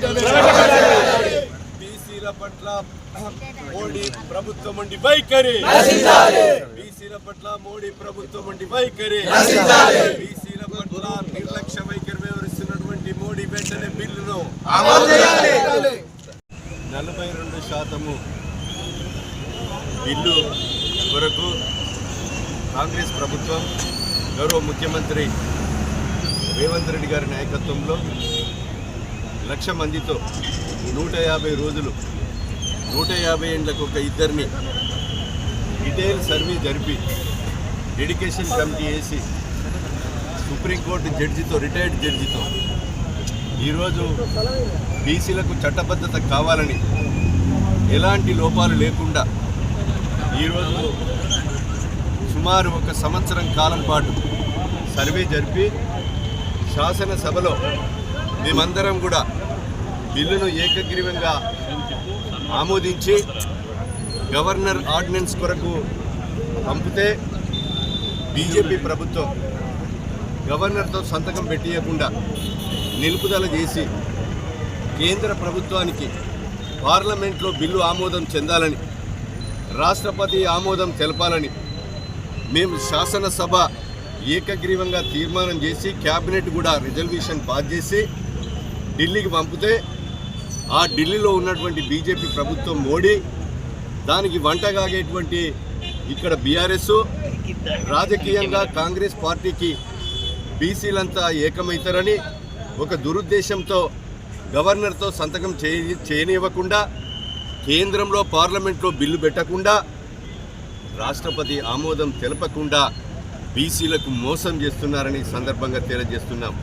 జై బీసీల పట్ల మోడీ ప్రభుత్వం ఉండి వైఖరి. బీసీల పట్ల మోడీ ప్రభుత్వం ఉండి వైఖరి. బీసీల పట్ల నిర్లక్ష్య వైఖరి వివరిస్తున్నటువంటి మోడీ వెంటనే బిల్లును నలభై రెండు శాతము బిల్లు కొరకు కాంగ్రెస్ ప్రభుత్వం గౌరవ ముఖ్యమంత్రి రేవంత్ రెడ్డి గారి నాయకత్వంలో లక్ష మందితో నూట యాభై రోజులు నూట యాభై ఏళ్ళకు ఒక ఇద్దరిని డీటెయిల్ సర్వే జరిపి డెడికేషన్ కమిటీ వేసి సుప్రీంకోర్టు జడ్జితో రిటైర్డ్ జడ్జితో ఈరోజు బీసీలకు చట్టబద్ధత కావాలని ఎలాంటి లోపాలు లేకుండా ఈరోజు సుమారు ఒక సంవత్సరం కాలం పాటు సర్వే జరిపి శాసనసభలో మేమందరం కూడా బిల్లును ఏకగ్రీవంగా ఆమోదించి గవర్నర్ ఆర్డినెన్స్ కొరకు పంపితే బీజేపీ ప్రభుత్వం గవర్నర్తో సంతకం పెట్టియకుండా నిలుపుదల చేసి కేంద్ర ప్రభుత్వానికి పార్లమెంట్లో బిల్లు ఆమోదం చెందాలని రాష్ట్రపతి ఆమోదం తెలపాలని మేము శాసనసభ ఏకగ్రీవంగా తీర్మానం చేసి క్యాబినెట్ కూడా రిజర్వేషన్ పాస్ చేసి ఢిల్లీకి పంపితే ఆ ఢిల్లీలో ఉన్నటువంటి బీజేపీ ప్రభుత్వం మోడీ దానికి వంటగాగేటువంటి ఇక్కడ బీఆర్ఎస్ రాజకీయంగా కాంగ్రెస్ పార్టీకి బీసీలంతా ఏకమవుతారని ఒక దురుద్దేశంతో గవర్నర్తో సంతకం చేయ చేయనివ్వకుండా కేంద్రంలో పార్లమెంట్లో బిల్లు పెట్టకుండా రాష్ట్రపతి ఆమోదం తెలపకుండా బీసీలకు మోసం చేస్తున్నారని సందర్భంగా తెలియజేస్తున్నాం.